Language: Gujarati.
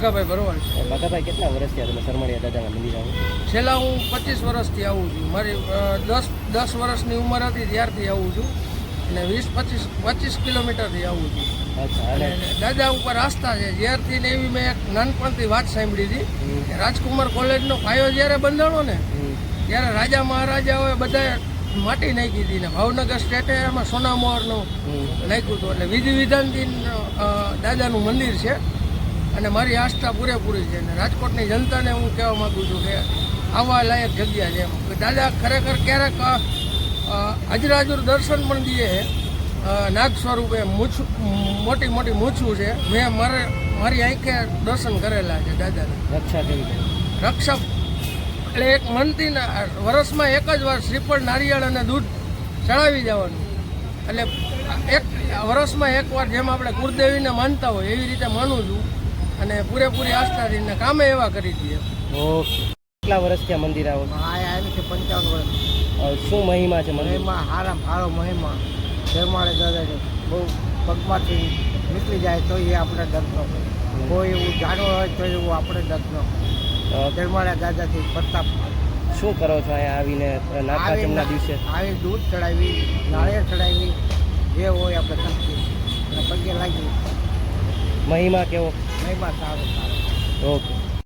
બાકાભાઈ કેટલા વર્ષથી તમે સરમણિયા દાદાના મંદિર આવો? છેલ્લા હું પચીસ વર્ષથી આવું છું. મારી દસ દસ વર્ષની ઉંમર હતી ત્યારથી આવું છું. અને વીસ પચીસ પચીસ કિલોમીટરથી આવું છું. દાદા ઉપર આસ્થા છે. જ્યારથી ને એવી મેં એક નાનપણથી વાત સાંભળી હતી. રાજકુમાર કોલેજનો પાયો જ્યારે બંધાણો ને ત્યારે રાજા મહારાજાઓએ બધાએ માટી નાખી હતી ને ભાવનગર સ્ટેટે એમાં સોનામોહરનું. નાખ્યું હતું. એટલે વિધિ વિધાનથી દાદાનું મંદિર છે. અને મારી આસ્થા પૂરેપૂરી છે અને રાજકોટની જનતાને હું કહેવા માગું છું કે આવવા લાયક જગ્યા છે એમ. કે દાદા ખરેખર ક્યારેક અજરાજુર દર્શન પણ દઈએ નાગ સ્વરૂપે મૂછ મોટી મોટી મૂછું છે. મેં મારે મારી આંખે દર્શન કરેલા છે દાદાને. રક્ષા? રક્ષક એટલે એક મનથી વર્ષમાં એક જ વાર શ્રીફળ નારિયેળ અને દૂધ ચડાવી જવાનું એટલે એક વર્ષમાં એક વાર જેમ આપણે કુળદેવીને માનતા હોય એવી રીતે માનું છું. અને પૂરેપૂરી આસ્થા રહીને કામે એવા કરી દઈએ ઓકે. કેટલા વર્ષથી આ મંદિર આવો? આ આવ્યું છે પંચાવન વર્ષ. શું મહિમા છે મંદિર? મહિમા હારા હારો મહિમા. શેરમાળે દાદાને બહુ પગમાંથી નીકળી જાય તો એ આપણે ડરતો કોઈ એવું જાણવું હોય તો એવું આપણે ડરતો અ, દાદાથી પ્રતાપ શું કરો છો અહીંયા આવીને નાગપાંચમના દિવસે? આવી દૂધ ચડાવી નાળિયેર ચડાવી જે હોય આપણે પગે લાગી. મહિમા કેવો? મહિમા સારો સારો ઓકે